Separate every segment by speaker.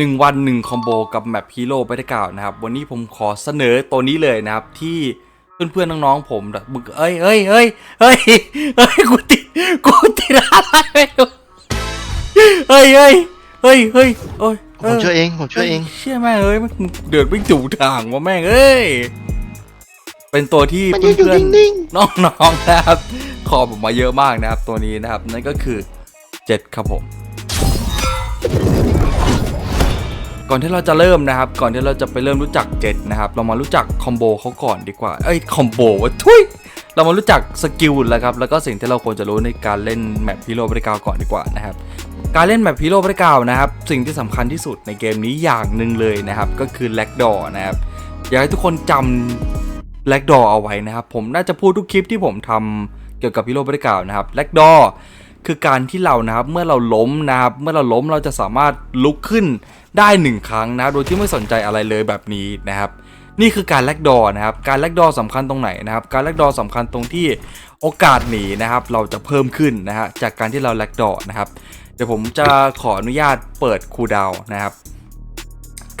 Speaker 1: 1 วัน 1 คอมโบกับแมปฮีโร่ไปได้กล่าวนะครับ วันนี้ผมขอเสนอตัวนี้เลยนะครับ ที่เพื่อนๆน้องๆผมแบบมึงเอ้ยเอ้ยเอ้ยเอ้ยเอ้ยกูติดกูติดอะไรไม่รู้เฮ้ยเฮ้ยเฮ้ยเฮ้ยโอ้ย
Speaker 2: ผมช่วยเองผมช่วยเอง
Speaker 1: เชื่อแม่งเอ้ยมันเดือดไม่จูทางว่าแม่งเอ้ยเป็นตัวที่
Speaker 2: มันยืนอยู่
Speaker 1: เพื่อน
Speaker 2: นิ่ง
Speaker 1: ๆน้องๆนะครับ ขอผมมาเยอะมากนะครับ ตัวนี้นะครับนั่นก็คือเจ็ดครับผม ก่อนที่เราจะเริ่มนะครับ ก่อนที่เราจะไปเริ่มรู้จักเจ็ดนะครับ เรามารู้จักคอมโบเขาก่อนดีกว่า เอ้ยคอมโบวะทุยเรามารู้จักสกิลแล้วครับ แล้วก็สิ่งที่เราควรจะรู้ในการเล่นแมปฮีโร่บริกาก่อนดีกว่านะครับ การเล่นแมปฮีโร่บริกานะครับ สิ่งที่สำคัญที่สุดในเกมนี้อย่างหนึ่งเลยนะครับ ก็คือแลกดอนะครับ อยากให้ทุกคนจำแลกดอเอาไว้นะครับ ผมน่าจะพูดทุกคลิปที่ผมทำเกี่ยวกับฮีโร่บริกานะครับแลกดอ คือการที่เรานะครับเมื่อเราล้มนะครับเมื่อเราล้มเราจะสามารถลุกขึ้นได้หนึ่งครั้งนะ โดยที่ไม่สนใจอะไรเลยแบบนี้นะครับ นี่คือการแลกดอนะครับการแลกดอสำคัญตรงไหนนะครับ การแลกดอสำคัญตรงที่โอกาสหนีนะครับ เราจะเพิ่มขึ้นนะฮะจากการที่เราแลกดอนะครับ เดี๋ยวผมจะขออนุญาตเปิดคูดาวนะครับ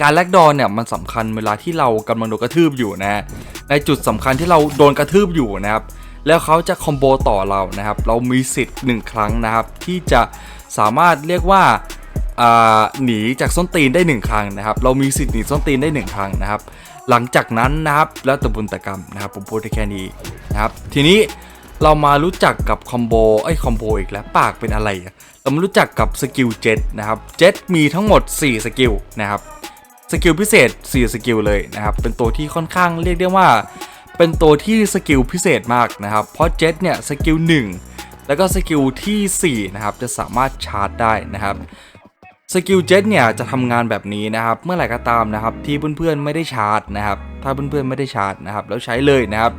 Speaker 1: การแลกดอเนี่ยมันสำคัญเวลาที่เรากำลังโดนกระทืบอยู่นะฮะในจุดสำคัญที่เราโดนกระทืบอยู่นะครับ แล้วเขาจะคอมโบต่อเรานะครับ เรามีสิทธิ์หนึ่งครั้งนะครับ ที่จะสามารถเรียกว่าหนีจากส้นตีนได้หนึ่งครั้งนะครับ เรามีสิทธิ์หนีส้นตีนได้หนึ่งครั้งนะครับ หลังจากนั้นนะครับแล้วแต่บุญตกรรมนะครับ ผมพูดได้แค่นี้นะครับ ทีนี้เรามารู้จักกับคอมโบไอ้คอมโบอีกแล้วปากเป็นอะไร เรามารู้จักกับสกิลเจ็ตนะครับเจ็ตมีทั้งหมด 4 สกิลนะครับ สกิลพิเศษ 4 สกิลเลยนะครับ เป็นตัวที่ค่อนข้างเรียกได้ว่า เป็นตัวที่สกิลพิเศษมากนะครับ เพราะเจ็ตเนี่ยสกิล1แล้วก็สกิลทีสี่4นะครับจะสามารถชาร์จได้นะครับสกิลเจ็ตเนี่ยจะทำงานแบบนี้นะครับเมื่อไหร่ก็ตามนะครับที่เพื่อนๆไม่ได้ชาร์จนะครับถ้าเพื่อนๆไม่ได้ชาร์จนะครับแล้วใช้เลยนะครับ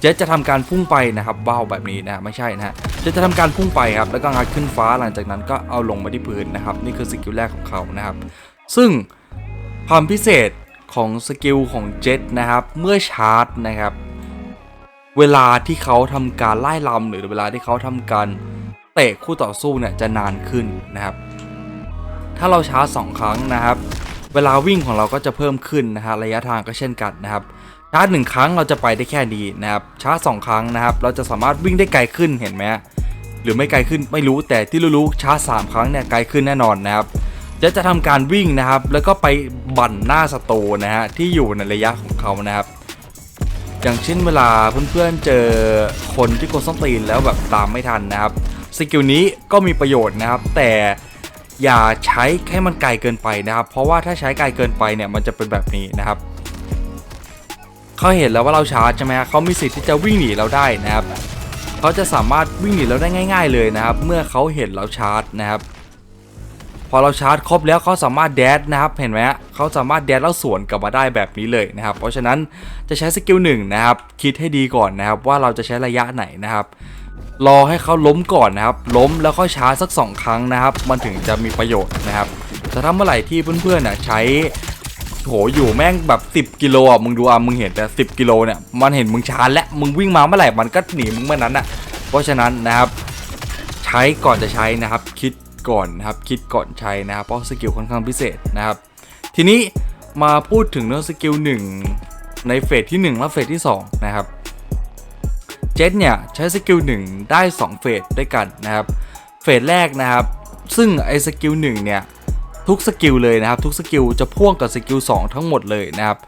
Speaker 1: เจ็ตจะทำการพุ่งไปนะครับว้าวแบบนี้นะไม่ใช่นะฮะเจ็ตจะทำการพุ่งไปครับแล้วก็งัดขึ้นฟ้าหลังจากนั้นก็เอาลงมาที่พื้นนะครับนี่คือสกิลแรกของเขานะครับซึ่งความพิเศษ ของสกิลของเจ็ตนะครับ เมื่อชาร์จนะครับ เวลาที่เขาทำการไล่ลำหรือเวลาที่เขาทำการเตะคู่ต่อสู้เนี่ยจะนานขึ้นนะครับ ถ้าเราชาร์จสองครั้งนะครับ เวลาวิ่งของเราก็จะเพิ่มขึ้นนะฮะระยะทางก็เช่นกันนะครับชาร์จหนึ่งครั้งเราจะไปได้แค่นี้นะครับชาร์จสองครั้งนะครับ เราจะสามารถวิ่งได้ไกลขึ้นเห็นไหมหรือไม่ไกลขึ้นไม่รู้แต่ที่รู้ๆชาร์จสามครั้งเนี่ยไกลขึ้นแน่นอนนะครับ จะจะทำการวิ่งนะครับ แล้วก็ไปบั่นหน้าศัตรูนะฮะที่อยู่ในระยะของเขานะครับ อย่างเช่นเวลาเพื่อนๆเจอคนที่กดส้นตีนแล้วแบบตามไม่ทันนะครับสกิลนี้ก็มีประโยชน์นะครับ แต่อย่าใช้ให้มันไกลเกินไปนะครับ เพราะว่าถ้าใช้ไกลเกินไปเนี่ยมันจะเป็นแบบนี้นะครับเขาเห็นแล้วว่าเราชาร์จใช่ไหมเขามีสิทธิ์ที่จะวิ่งหนีเราได้นะครับเขาจะสามารถวิ่งหนีเราได้ง่าย ๆ เลยนะครับ เมื่อเขาเห็นเราชาร์จนะครับ พอเราชาร์จครบแล้วเขาสามารถแดดนะครับเห็นไหมฮะเขาสามารถแดดแล้วสวนกลับมาได้แบบนี้เลยนะครับ เพราะฉะนั้นจะใช้สกิลหนึ่งนะครับคิดให้ดีก่อนนะครับว่าเราจะใช้ระยะไหนนะครับรอให้เขาล้มก่อนนะครับ ล้มแล้วค่อยชาร์จสัก 2 ครั้งนะครับ มันถึงจะมีประโยชน์นะครับแต่ถ้าเมื่อไหร่ที่เพื่อนๆน่ะใช้โหอยู่แม่งแบบ 10 กิโลอะมึงดูอะมึงเห็นแต่10 กิโลเนี่ยมันเห็นมึงชาร์จและมึงวิ่งมาเมื่อไหร่มันก็หนีมึงเมื่อนั้นอะเพราะฉะนั้นนะครับ ใช้ก่อนจะใช้นะครับ คิด ก่อนนะครับคิดก่อนใช้นะครับเพราะสกิลค่อนข้างพิเศษนะครับ ทีนี้มาพูดถึงเรื่องสกิล1ในเฟสที่ 1 และเฟสที่ 2 นะครับเจ็ตเนี่ยใช้สกิล1ได้ 2 เฟสด้วยกันนะครับเฟสแรกนะครับ ซึ่งไอ้สกิล1เนี่ยทุกสกิลเลยนะครับทุกสกิลจะพ่วงกับสกิล2ทั้งหมดเลยนะครับ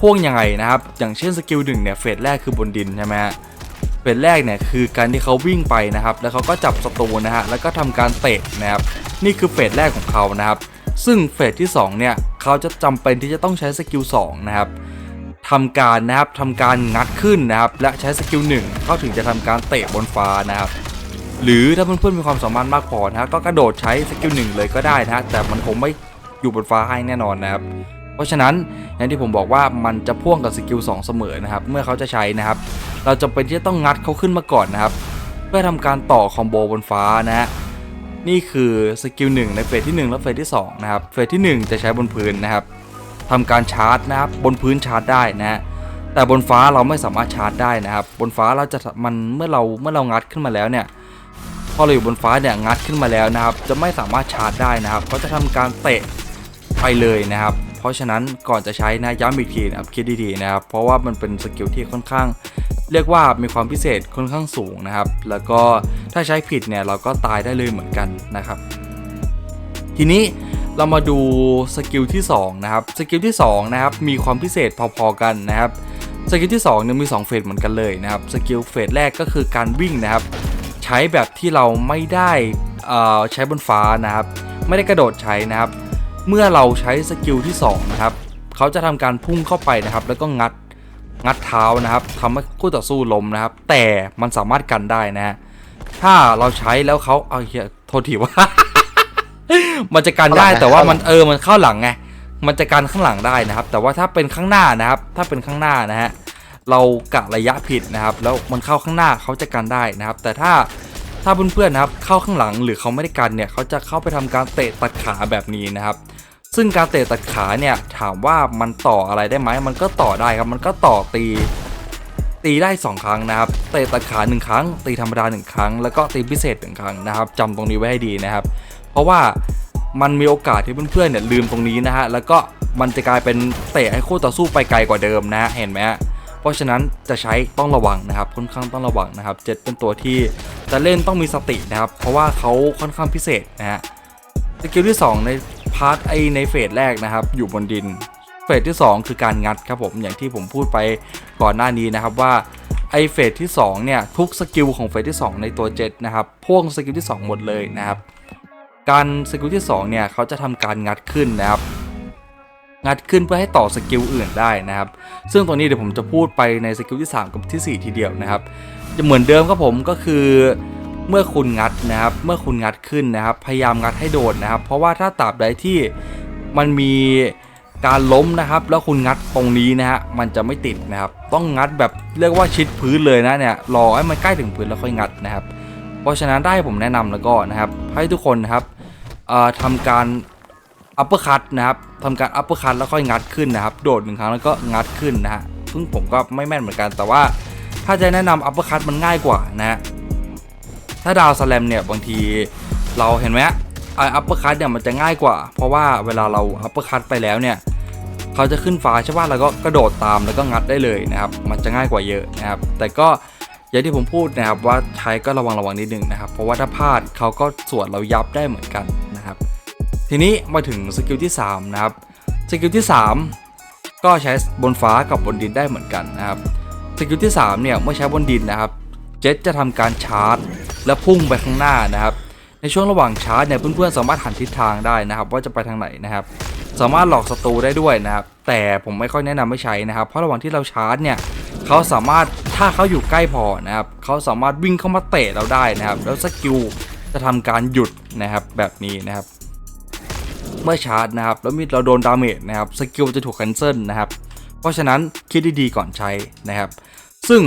Speaker 1: พ่วงยังไงนะครับ อย่างเช่นสกิล1เนี่ยเฟสแรกคือบนดินใช่ไหมฮะ เฟสแรกเนี่ยคือการที่เขาวิ่งไปนะครับ แล้วเขาก็จับศัตรูนะฮะแล้วก็ทำการเตะนะครับนี่คือเฟสแรกของเขานะครับ ซึ่งเฟสที่2เนี่ยเขาจะจำเป็นที่จะต้องใช้สกิล2นะครับทำการนะครับทำการงัดขึ้นนะครับและใช้สกิล1เขาถึงจะทำการเตะบนฟ้านะครับหรือถ้าเพื่อนๆมีความสามารถมากพอนะก็กระโดดใช้สกิล1เลยก็ได้นะฮะแต่มันคงไม่อยู่บนฟ้าให้แน่นอนนะครับ เพราะฉะนั้นอย่างที่ผมบอกว่ามันจะพ่วงกับสกิล2เสมอนะครับ เมื่อเขาจะใช้นะครับ เราจำเป็นที่จะต้องงัดเขาขึ้นมาก่อนนะครับ เพื่อทำการต่อคอมโบบนฟ้านะฮะนี่คือสกิล1ในเฟสที่ 1 และเฟสที่ 2 นะครับ เฟสที่ 1 จะใช้บนพื้นนะครับทำการชาร์จนะครับ บนพื้นชาร์จได้นะฮะแต่บนฟ้าเราไม่สามารถชาร์จได้นะครับ บนฟ้าเราจะมันเมื่อเราเมื่อเรางัดขึ้นมาแล้วเนี่ยพอเราอยู่บนฟ้าเนี่ยงัดขึ้นมาแล้วนะครับ จะไม่สามารถชาร์จได้นะครับเขาจะทำการเตะไปเลยนะครับ เพราะฉะนั้นก่อนจะใช้นะย้ำอีกทีนะครับคิดดีๆนะครับ เพราะว่ามันเป็นสกิลที่ค่อนข้าง เรียกว่ามีความพิเศษค่อนข้างสูงนะครับ แล้วก็ถ้าใช้ผิดเนี่ยเราก็ตายได้เลยเหมือนกันนะครับ ทีนี้เรามาดูสกิลที่2นะครับสกิลที่2นะครับมีความพิเศษพอๆกันนะครับสกิลที่2เนี่ยมี2เฟสเหมือนกันเลยนะครับสกิลเฟสแรกก็คือการวิ่งนะครับ ใช้แบบที่เราไม่ได้อ่อใช้บนฟ้านะครับ ไม่ได้กระโดดใช้นะครับ เมื่อเราใช้สกิลที่2นะครับเขาจะทำการพุ่งเข้าไปนะครับ แล้วก็งัด งัดเท้านะครับทำให้คู่ต่อสู้ล้มนะครับ แต่มันสามารถกันได้นะฮะถ้าเราใช้แล้วเขาเอาเฮียโทษทีว่า มันจะกันได้
Speaker 2: เข้าหลังนะ
Speaker 1: แต่ว่า
Speaker 2: เข้าหลัง
Speaker 1: มันเออมันเข้าหลังไงมันจะกันข้างหลังได้นะครับ แต่ว่าถ้าเป็นข้างหน้านะครับ ถ้าเป็นข้างหน้านะฮะเรากะระยะผิดนะครับ แล้วมันเข้าข้างหน้าเขาจะกันได้นะครับ แต่ถ้าถ้าเพื่อนๆนะครับ เข้าข้างหลังหรือเขาไม่ได้กันเนี่ยเขาจะเข้าไปทำการเตะตัดขาแบบนี้นะครับ ซึ่งการเตะตัดขาเนี่ยถามว่ามันต่ออะไรได้ไหมมันก็ต่อได้ครับมันก็ต่อตี ตีได้ 2 ครั้งนะครับเตะตัดขา1ครั้ง ตีธรรมดา1ครั้ง แล้วก็ตีพิเศษ1ครั้งนะครับจำตรงนี้ไว้ให้ดีนะครับ เพราะว่ามันมีโอกาสที่เพื่อนๆเนี่ยลืมตรงนี้นะฮะแล้วก็มันจะกลายเป็นเตะให้คู่ต่อสู้ไปไกลกว่าเดิมนะเห็นไหมเพราะฉะนั้นจะใช้ต้องระวังนะครับค่อนข้างต้องระวังนะครับเจ็ดเป็นตัวที่จะเล่นต้องมีสตินะครับ เพราะว่าเขาค่อนข้างพิเศษนะฮะสกิลที่ 2 ใน พาร์ทไอในเฟสแรกนะครับ อยู่บนดิน เฟสที่ 2 คือการงัดครับผมอย่างที่ผมพูดไปก่อนหน้านี้นะครับว่าไอเฟสที่2เนี่ยทุกสกิลของเฟสที่ 2 ในตัวเจ็ตนะครับพ่วงสกิลที่ 2 หมดเลยนะครับ การสกิลที่2เนี่ยเขาจะทำการงัดขึ้นนะครับงัดขึ้นเพื่อให้ต่อสกิลอื่นได้นะครับ ซึ่งตรงนี้เดี๋ยวผมจะพูดไปในสกิลที่ 3 กับที่ 4 ทีเดียวนะครับจะเหมือนเดิมครับผมก็คือ เมื่อคุณงัดนะครับ เมื่อคุณงัดขึ้นนะครับ พยายามงัดให้โดนนะครับ เพราะว่าถ้าตราบใดที่มันมีการล้มนะครับ แล้วคุณงัดตรงนี้นะฮะมันจะไม่ติดนะครับ ต้องงัดแบบเรียกว่าชิดพื้นเลยนะเนี่ยรอให้มันใกล้ถึงพื้นแล้วค่อยงัดนะครับ เพราะฉะนั้นได้ผมแนะนำแล้วก็นะครับ ให้ทุกคนนะครับเอ่อทำการอัปเปอร์คัตนะครับทำการอัปเปอร์คัตแล้วค่อยงัดขึ้นนะครับ โดดหนึ่งครั้งแล้วก็งัดขึ้นนะฮะซึ่งผมก็ไม่แม่นเหมือนกันแต่ว่าถ้าจะแนะนำอัปเปอร์คัตมันง่ายกว่านะฮะ ถ้าดาวสแลมเนี่ยบางทีเราเห็นไหมไออัปเปอร์คัตเนี่ยมันจะง่ายกว่า เพราะว่าเวลาเราอัปเปอร์คัตไปแล้วเนี่ยเขาจะขึ้นฟ้าใช่ป่ะแล้วก็กระโดดตามแล้วก็งัดได้เลยนะครับมันจะง่ายกว่าเยอะนะครับ แต่ก็อย่างที่ผมพูดนะครับว่าใช้ก็ระวังระวังนิดนึงนะครับเพราะว่าถ้าพลาดเขาก็สวนเรายับได้เหมือนกันนะครับ ทีนี้มาถึงสกิลที่3นะครับสกิลที่ 3 ก็ใช้บนฟ้ากับบนดินได้เหมือนกันนะครับสกิลที่3เนี่ยเมื่อใช้บนดินนะครับ เจ็ตจะทำการชาร์จ และพุ่งไปข้างหน้านะครับ ในช่วงระหว่างชาร์จเนี่ยเพื่อนๆสามารถหันทิศทางได้นะครับ ว่าจะไปทางไหนนะครับ สามารถหลอกศัตรูได้ด้วยนะครับ แต่ผมไม่ค่อยแนะนำไม่ใช้นะครับ เพราะระหว่างที่เราชาร์จเนี่ยเขาสามารถถ้าเขาอยู่ใกล้พอนะครับเขาสามารถวิ่งเข้ามาเตะเราได้นะครับ แล้วสกิลจะทำการหยุดนะครับแบบนี้นะครับ เมื่อชาร์จนะครับแล้วมีเราโดนดาเมจนะครับสกิลจะถูกแคนเซิลนะครับเพราะฉะนั้นคิดดีๆก่อนใช้นะครับ ซึ่ง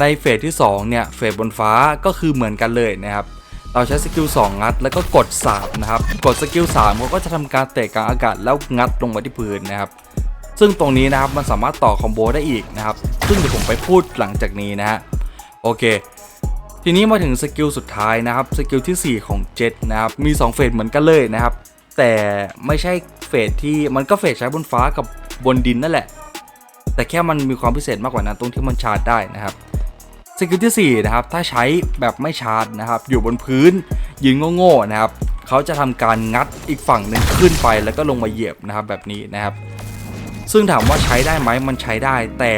Speaker 1: ในเฟสที่2เนี่ยเฟสบนฟ้าก็คือเหมือนกันเลยนะครับเราใช้สกิล2งัดแล้วก็กดสาบนะครับกดสกิล3เขาก็จะทำการเตะกลางอากาศแล้วงัดลงมาที่พื้นนะครับซึ่งตรงนี้นะครับมันสามารถต่อคอมโบได้อีกนะครับซึ่งเดี๋ยวผมไปพูดหลังจากนี้นะฮะโอเค ทีนี้มาถึงสกิลสุดท้ายนะครับสกิลที่ 4 ของเจ็ตนะครับมี 2 เฟสเหมือนกันเลยนะครับแต่ไม่ใช่เฟสที่มันก็เฟสใช้บนฟ้ากับบนดินนั่นแหละ แต่แค่มันมีความพิเศษมากกว่านั้นตรงที่มันชาร์จได้นะครับ สกิลที่ 4 นะครับ ถ้าใช้แบบไม่ชาร์จนะครับ อยู่บนพื้นยืนโง่ๆนะครับเขาจะทำการงัดอีกฝั่งหนึ่งขึ้นไปแล้วก็ลงมาเหยียบนะครับแบบนี้นะครับ ซึ่งถามว่าใช้ได้ไหมมันใช้ได้ แต่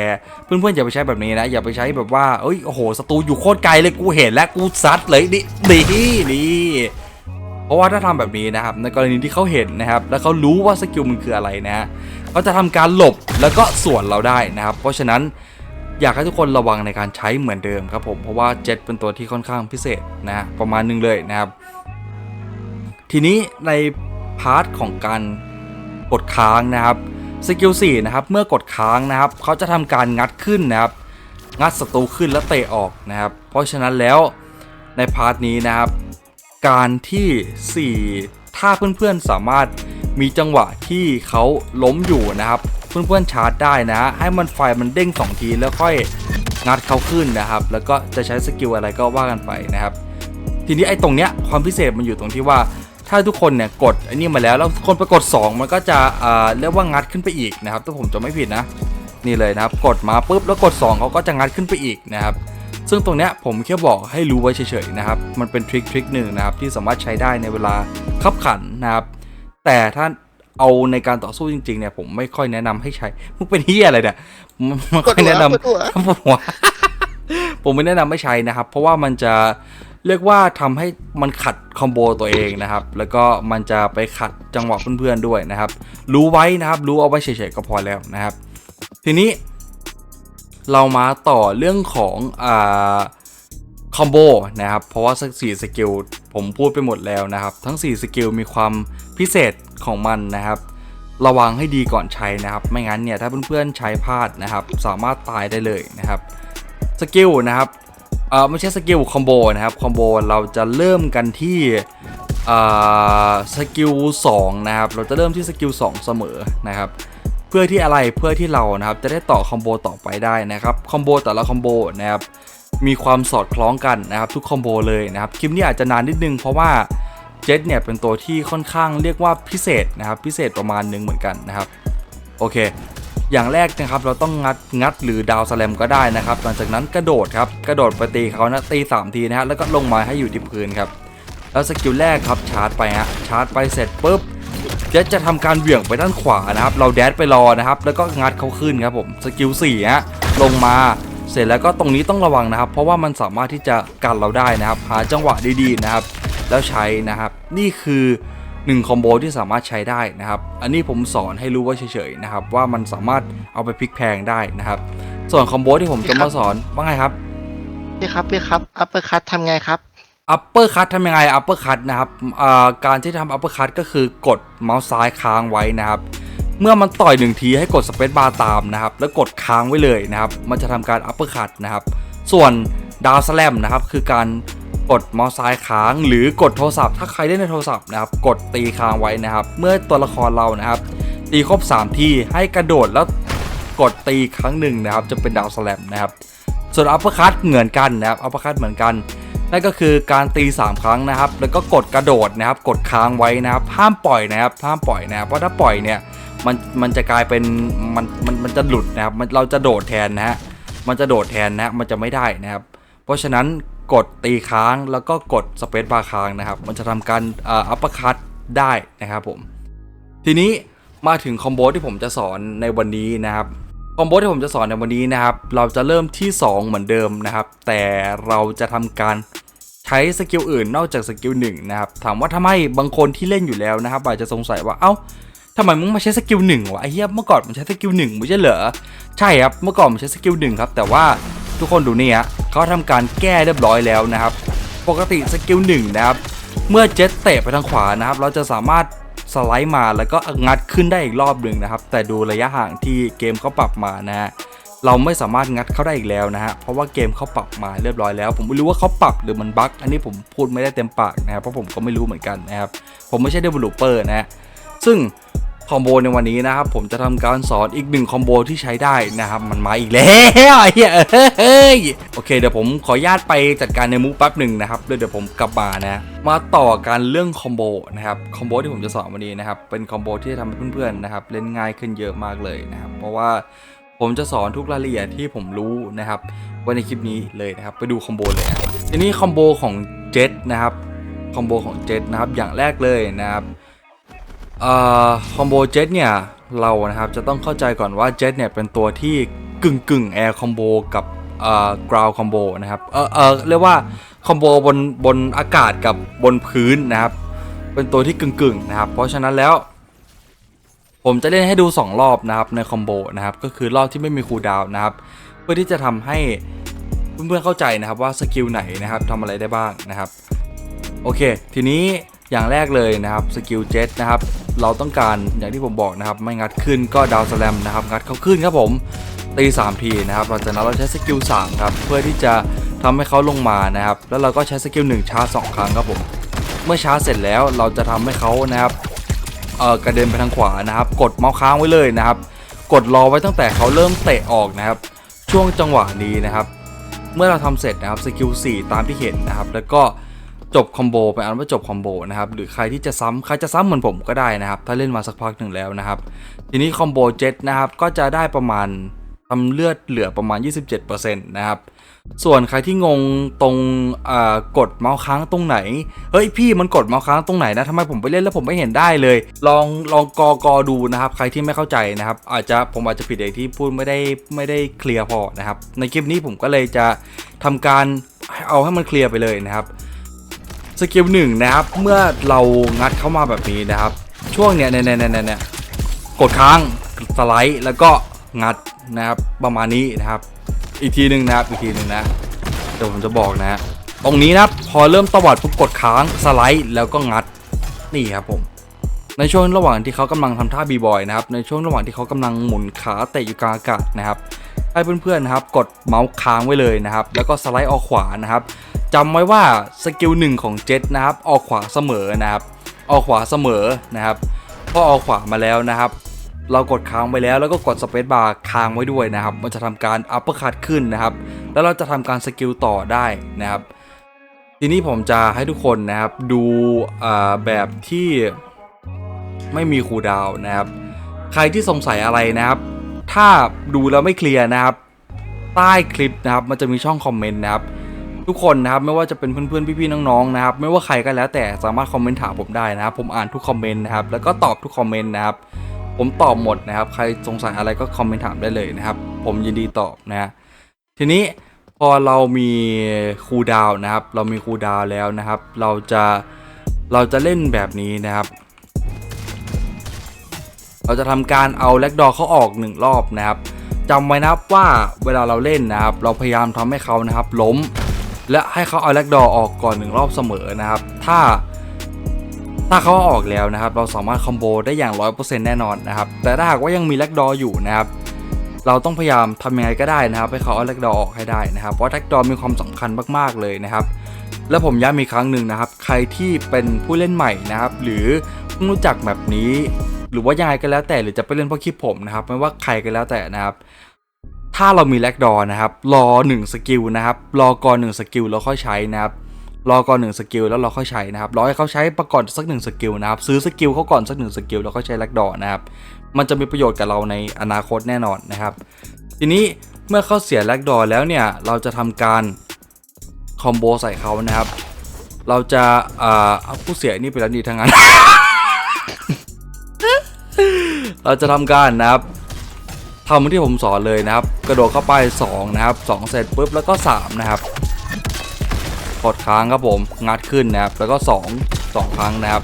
Speaker 1: เพื่อนๆอย่าไปใช้แบบนี้นะ อย่าไปใช้แบบว่าเอ้ยโอ้โหศัตรูอยู่โคตรไกลเลยกูเห็นแล้วกูซัดเลยนี่นี่นี่เพราะว่าถ้าทำแบบนี้นะครับ ในกรณีที่เขาเห็นนะครับ แล้วเขารู้ว่าสกิลมันคืออะไรนะฮะเขาจะทำการหลบแล้วก็สวนเราได้นะครับ เพราะฉะนั้น อยากให้ทุกคนระวังในการใช้เหมือนเดิมครับผมเพราะว่าเจ็ตเป็นตัวที่ค่อนข้างพิเศษนะประมาณหนึงเลยนะครับ ทีนี้ในพาร์ทของการกดค้างนะครับสกิล4นะครับเมื่อกดค้างนะครับเขาจะทำการงัดขึ้นนะครับ งัดศัตรูขึ้นแล้วเตะออกนะครับ เพราะฉะนั้นแล้วในพาร์ทนี้นะครับ การที่ 4 ถ้าเพื่อนๆสามารถมีจังหวะที่เขาล้มอยู่นะครับ เพื่อนๆชาร์จได้นะ ให้มันไฟมันเด้งสองทีแล้วค่อยงัดเขาขึ้นนะครับ แล้วก็จะใช้สกิลอะไรก็ว่ากันไปนะครับ ทีนี้ไอ้ตรงเนี้ยความพิเศษมันอยู่ตรงที่ว่าถ้าทุกคนเนี่ยกดอันนี้มาแล้วแล้วคนไปกด 2 มันก็จะอ่าเรียกว่างัดขึ้นไปอีกนะครับถ้าผมจะไม่ผิดนะ นี่เลยนะครับ กดมาปุ๊บแล้วกด 2เขาก็จะงัดขึ้นไปอีกนะครับ ซึ่งตรงเนี้ยผมแค่บอกให้รู้ไว้เฉยๆนะครับ มันเป็นทริคทริคหนึ่งนะครับที่สามารถใช้ได้ในเวลาขับขันนะครับ แต่ถ้า เอาในการต่อสู้จริง ๆ เนี่ย ผมไม่ค่อยแนะนำให้ใช้มึงเป็นเฮียอะไรเนี่ยมันไม่ค่อยแนะนำ
Speaker 2: ปวดหัว
Speaker 1: ปวดหัวผมไม่แนะนำไม่ใช้นะครับ เพราะว่ามันจะเรียกว่าทำให้มันขัดคอมโบตัวเองนะครับ แล้วก็มันจะไปขัดจังหวะเพื่อนๆด้วยนะครับ รู้ไว้นะครับ รู้เอาไว้เฉยๆก็พอแล้วนะครับ ทีนี้ เรามาต่อเรื่องของอ่าคอมโบนะครับ เพราะว่าสักสี่สกิลผมพูดไปหมดแล้วนะครับ ทั้ง 4 สกิลมีความพิเศษ ของมันนะครับ ระวังให้ดีก่อนใช้นะครับ ไม่งั้นเนี่ยถ้าเพื่อนๆใช้พลาดนะครับ สามารถตายได้เลยนะครับสกิลนะครับเออไม่ใช่สกิลคอมโบนะครับคอมโบเราจะเริ่มกันที่สกิล2นะครับเราจะเริ่มที่สกิล2เสมอนะครับเพื่อที่อะไรเพื่อที่เรานะครับจะได้ต่อคอมโบต่อไปได้นะครับคอมโบแต่ละคอมโบนะครับมีความสอดคล้องกันนะครับทุกคอมโบเลยนะครับคลิปนี้อาจจะนานนิดนึงเพราะว่า เจ็ตเนี่ยเป็นตัวที่ค่อนข้างเรียกว่าพิเศษนะครับพิเศษประมาณหนึงเหมือนกันนะครับโอเค อย่างแรกนะครับเราต้องงัดงัดหรือดาวสแลมก็ได้นะครับหลังจากนั้นกระโดดครับกระโดดไปตีเขานะตีสามทีนะฮะแล้วก็ลงมาให้อยู่ที่พื้นครับแล้วสกิลแรกครับชาร์จไปฮะชาร์จไปเสร็จปุ๊บเจ็ตจะทำการเหวี่ยงไปด้านขวานะครับ เราแดดไปรอนะครับ แล้วก็งัดเขาขึ้นครับผมสกิลสี่ฮะลงมาเสร็จแล้วก็ตรงนี้ต้องระวังนะครับ เพราะว่ามันสามารถที่จะกันเราได้นะครับ หาจังหวะดีๆนะครับ แล้วใช้นะครับ นี่คือ1คอมโบที่สามารถใช้ได้นะครับ อันนี้ผมสอนให้รู้ไว่าเฉยๆนะครับ ว่ามันสามารถเอาไปพลิกแพลงได้นะครับ ส่วนคอมโบที่ผมจะมาสอนว่าไงครับ
Speaker 2: พี่ครับพี่ครับอัปเปอร์คัตทำไงครับ
Speaker 1: อัปเปอร์คัตทำยังไงอัปเปอร์คัตนะครับอ่าการที่ทำอัปเปอร์คัตก็คือกดเมาส์ซ้ายค้างไว้นะครับ เมื่อมันต่อยหนึ่งทีให้กดสเปซบาร์ตามนะครับ แล้วกดค้างไว้เลยนะครับ มันจะทำการอัปเปอร์คัตนะครับ ส่วนดาวสแลมนะครับคือการ กดเมาส์ซ้ายค้าง หรือกดโทรศัพท์ ถ้าใครเล่นในโทรศัพท์นะครับกดตีค้างไว้นะครับ เมื่อตัวละครเรานะครับ ตีครบ 3 ทีให้กระโดดแล้วกดตีครั้งหนึ่งนะครับ จะเป็นดาวสแลมนะครับส่วนอัปเปอร์คัตเหมือนกันนะครับอัปเปอร์คัตเหมือนกันนั่นก็คือการตี 3 ครั้งนะครับ แล้วก็กดกระโดดนะครับ กดค้างไว้นะครับ ห้ามปล่อยนะครับ ห้ามปล่อยนะครับ เพราะถ้าปล่อยเนี่ย มัน มันจะกลายเป็น มัน มัน มันจะหลุดนะครับ มัน เราจะโดดแทนนะฮะ มันจะโดดแทนนะฮะมันจะไม่ได้นะครับ เพราะฉะนั้น กดตีค้างแล้วก็กดสเปซบาร์ค้างนะครับ มันจะทำการอัปเปอร์คัตได้นะครับผม ทีนี้มาถึงคอมโบที่ผมจะสอนในวันนี้นะครับคอมโบที่ผมจะสอนในวันนี้นะครับ เราจะเริ่มที่ 2 เหมือนเดิมนะครับ แต่เราจะทำการใช้สกิลอื่นนอกจากสกิลหนึ่งนะครับ ถามว่าทำไมบางคนที่เล่นอยู่แล้วนะครับ อาจจะสงสัยว่าเอ้าทำไมมึงมาใช้สกิลหนึ่งวะไอ้เหี้ยเมื่อก่อนมันใช้สกิลหนึ่งไม่ใช่เหรอใช่ครับเมื่อก่อนมันใช้สกิลหนึ่งครับ แต่ว่า ทุกคนดูนี่ฮะเขาทำการแก้เรียบร้อยแล้วนะครับ ปกติสกิลหนึ่งนะครับ เมื่อเจ็ตเตะไปทางขวานะครับ เราจะสามารถสไลด์มาแล้วก็งัดขึ้นได้อีกรอบหนึ่งนะครับ แต่ดูระยะห่างที่เกมเขาปรับมานะฮะเราไม่สามารถงัดเข้าได้อีกแล้วนะฮะ เพราะว่าเกมเขาปรับมาเรียบร้อยแล้ว ผมไม่รู้ว่าเขาปรับหรือมันบั๊ก อันนี้ผมพูดไม่ได้เต็มปากนะครับ เพราะผมก็ไม่รู้เหมือนกันนะครับ ผมไม่ใช่เดเวลลอปเปอร์นะฮะ ซึ่ง คอมโบในวันนี้นะครับผมจะทำการสอนอีกหนึ่งคอมโบที่ใช้ได้นะครับมันมาอีกแล้วไอ้เฮ้ยโอเคเดี๋ยวผมขออนุญาตไปจัดการในมูฟแป๊บหนึ่งนะครับแล้วเดี๋ยวผมกลับมานะมาต่อกันเรื่องคอมโบนะครับคอมโบที่ผมจะสอนวันนี้นะครับเป็นคอมโบที่จะทำให้เพื่อนๆนะครับเล่นง่ายขึ้นเยอะมากเลยนะครับเพราะว่าผมจะสอนทุกรายละเอียดที่ผมรู้นะครับไว้ในคลิปนี้เลยนะครับไปดูคอมโบเลยทีนี้คอมโบของเจ็ตนะครับคอมโบของเจ็ตนะครับอย่างแรกเลยนะครับ คอมโบเจ็ตเนี่ยเรานะครับจะต้องเข้าใจก่อนว่าเจ็ตเนี่ยเป็นตัวที่กึ่งกึ่งแอร์คอมโบกับเอ่อกราวคอมโบนะครับเออเออเรียกว่าคอมโบบนบนอากาศกับบนพื้นนะครับ เป็นตัวที่กึ่งกึ่งนะครับ เพราะฉะนั้นแล้วผมจะเล่นให้ดู 2 รอบนะครับในคอมโบนะครับก็คือรอบที่ไม่มีคูลดาวน์นะครับ เพื่อที่จะทำให้เพื่อนๆเข้าใจนะครับว่าสกิลไหนนะครับทำอะไรได้บ้างนะครับ โอเค ทีนี้อย่างแรกเลยนะครับสกิลเจ็ตนะครับ เราต้องการอย่างที่ผมบอกนะครับ ไม่งัดขึ้นก็ดาวสแลมนะครับ งัดเขาขึ้นครับผมตี3ทีนะครับหลังจากนั้นเราใช้สกิล3ครับเพื่อที่จะทำให้เขาลงมานะครับ แล้วเราก็ใช้สกิล1ชาร์จ2ครั้งครับผมเมื่อชาร์จเสร็จแล้วเราจะทำให้เขานะครับเอ่อกระเด็นไปทางขวานะครับ กดเมาส์ค้างไว้เลยนะครับ กดรอไว้ตั้งแต่เขาเริ่มเตะออกนะครับ ช่วงจังหวะนี้นะครับ เมื่อเราทำเสร็จนะครับสกิล4ตามที่เห็นนะครับ แล้วก็ จบคอมโบเป็นอันว่าจบคอมโบนะครับหรือใครที่จะซ้ำใครจะซ้ำเหมือนผมก็ได้นะครับ ถ้าเล่นมาสักพักหนึ่งแล้วนะครับ ทีนี้คอมโบเจ็ตนะครับก็จะได้ประมาณทำเลือดเหลือประมาณ 27%นะครับ ส่วนใครที่งงตรงกดเมาส์ค้างตรงไหน เฮ้ยพี่มันกดเมาส์ค้างตรงไหนนะทำไมผมไปเล่นแล้วผมไม่เห็นได้เลย ลองลองกอกอดูนะครับ ใครที่ไม่เข้าใจนะครับ อาจจะผมอาจจะผิดเองที่พูดไม่ได้ไม่ได้เคลียร์พอนะครับ ในคลิปนี้ผมก็เลยจะทำการเอาให้มันเคลียร์ไปเลยนะครับ สกิลหนึ่งนะครับ เมื่อเรางัดเข้ามาแบบนี้นะครับ ช่วงเนี้ยเนี่ยเนี่ยเนี่ยเนี่ยกดค้างสไลด์แล้วก็งัดนะครับประมาณนี้นะครับ อีกทีหนึ่งนะครับอีกทีหนึ่งนะเดี๋ยวผมจะบอกนะตรงนี้นะพอเริ่มตวัดปุ๊บกดค้างสไลด์แล้วก็งัดนี่ครับผมในช่วงระหว่างที่เขากำลังทำท่าบีบอยนะครับในช่วงระหว่างที่เขากำลังหมุนขาเตะอยู่กลางอากาศนะครับ ให้เพื่อนๆนะครับกดเมาส์ค้างไว้เลยนะครับ แล้วก็สไลด์ออกขวานะครับจำไว้ว่าสกิลหนึ่งของเจ็ตนะครับออกขวาเสมอนะครับ ออกขวาเสมอนะครับพอออกขวามาแล้วนะครับ เรากดค้างไว้แล้วแล้วก็กดสเปซบาร์ค้างไว้ด้วยนะครับ มันจะทำการอัปเปอร์คัตขึ้นนะครับ แล้วเราจะทำการสกิลต่อได้นะครับ ทีนี้ผมจะให้ทุกคนนะครับดูแบบที่ไม่มีคูดาวนะครับ ใครที่สงสัยอะไรนะครับ ถ้าดูแล้วไม่เคลียร์นะครับ ใต้คลิปนะครับ มันจะมีช่องคอมเมนต์นะครับ ทุกคนนะครับไม่ว่าจะเป็นเพื่อนๆพี่ๆน้องๆนะครับ ไม่ว่าใครก็แล้วแต่สามารถคอมเมนต์ถามผมได้นะครับ ผมอ่านทุกคอมเมนต์นะครับ แล้วก็ตอบทุกคอมเมนต์นะครับ ผมตอบหมดนะครับ ใครสงสัยอะไรก็คอมเมนต์ถามได้เลยนะครับ ผมยินดีตอบนะฮะทีนี้พอเรามีคูดาวนะครับ เรามีคูดาวแล้วนะครับ เราจะเราจะเล่นแบบนี้นะครับ เราจะทำการเอาแล็กดอเขาออกหนึ่งรอบนะครับจำไว้นะครับว่าเวลาเราเล่นนะครับ เราพยายามทำให้เขานะครับล้ม และให้เขาเอาแล็กดอออกก่อนหนึ่งรอบเสมอนะครับ ถ้าถ้าเขาอาออกแล้วนะครับ เราสามารถคอมโบได้อย่าง 100%แน่นอนนะครับ แต่ถ้าหากว่ายังมีแล็กดออยู่นะครับ เราต้องพยายามทำยังไงก็ได้นะครับ ให้เขาเอาแล็กดอออกให้ได้นะครับ เพราะแล็กดอมีความสำคัญมากๆเลยนะครับ และผมย้ำอีกครั้งหนึ่งนะครับ ใครที่เป็นผู้เล่นใหม่นะครับ หรือเพิ่งรู้จักแบบนี้ หรือว่ายังไงก็แล้วแต่หรือจะไปเล่นเพราะคลิปผมนะครับ ไม่ว่าใครก็แล้วแต่นะครับ ถ้าเรามีแลกดอนะครับรอ1สกิลนะครับรอก่อน1สกิลแล้วค่อยใช้นะครับรอก่อนหนึ่งสกิลแล้วเราค่อยใช้นะครับรอให้เขาใช้ประกอบสักหนึ่งสกิลนะครับซื้อสกิลเขาก่อนสักหนึ่งสกิลแล้วค่อยใช้แลกดอนะครับมันจะมีประโยชน์กับเราในอนาคตแน่นอนนะครับ ทีนี้เมื่อเขาเสียแลกดอแล้วเนี่ยเราจะทำการคอมโบใส่เขานะครับ เราจะเอาผู้เสียนี่ไปแล้วดีทั้งนั้น เราจะทำการนะครับทำเหมือนที่ผมสอนเลยนะครับ กระโดดเข้าไป2นะครับ2เสร็จปุ๊บแล้วก็ 3 นะครับกดค้างครับผมงัดขึ้นนะครับแล้วก็ 2 2 ครั้งนะครับ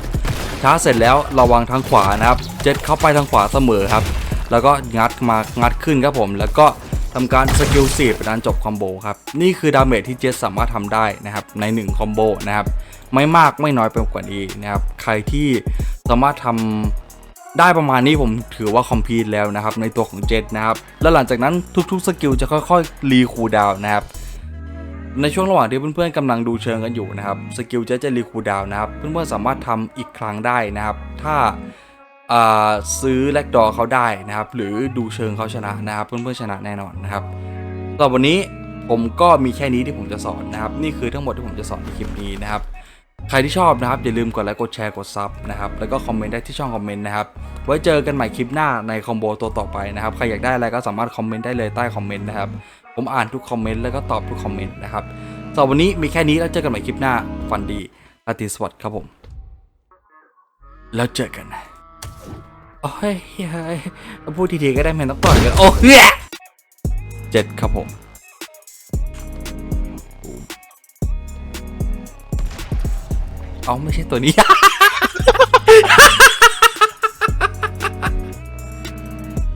Speaker 1: ช้าร์จเสร็จแล้วระวังทางขวานะครับ เจ็ดเข้าไปทางขวาเสมอครับ แล้วก็งัดมางัดขึ้นครับผม แล้วก็ทำการสกิลสีเป็นอันจบคอมโบครับ นี่คือดาเมจที่เจ็สามารถทำได้นะครับ ใน1คอมโบนะครับ ไม่มากไม่น้อยไปกว่านี้นะครับ ใครที่สามารถทำ ได้ประมาณนี้ผมถือว่าคอมพีทแล้วนะครับในตัวของเจ็ตนะครับแล้วหลังจากนั้นทุกๆสกิลจะค่อยๆรีคูดาวนะครับในช่วงระหว่างที่เพื่อนๆกำลังดูเชิงกันอยู่นะครับสกิลเจ็ตจะรีคูดาวนะครับเพื่อนๆสามารถทำอีกครั้งได้นะครับถ้าอ่าซื้อแลกดอเขาได้นะครับหรือดูเชิงเขาชนะนะครับเพื่อนๆชนะแน่นอนนะครับสำหรับวันนี้ผมก็มีแค่นี้ที่ผมจะสอนนะครับ นี่คือทั้งหมดที่ผมจะสอนในคลิปนี้นะครับ ใครที่ชอบนะครับ อย่าลืมกดไลค์กดแชร์กดซับนะครับ แล้วก็คอมเมนต์ได้ที่ช่องคอมเมนต์นะครับ ไว้เจอกันใหม่คลิปหน้าในคอมโบตัวต่อไปนะครับ ใครอยากได้อะไรก็สามารถคอมเมนต์ได้เลยใต้คอมเมนต์นะครับ ผมอ่านทุกคอมเมนต์แล้วก็ตอบทุกคอมเมนต์นะครับสำหรับวันนี้มีแค่นี้แล้วเจอกันใหม่คลิปหน้าฟันดีราตรีสวัสดิ์ครับผม แล้วเจอกันโอ้ยเฮ้ยพูดทีๆก็ได้แมนต้องต่อยกันโอ้ยเจ็ดครับผม เอาไม่ใช่ตัวนี้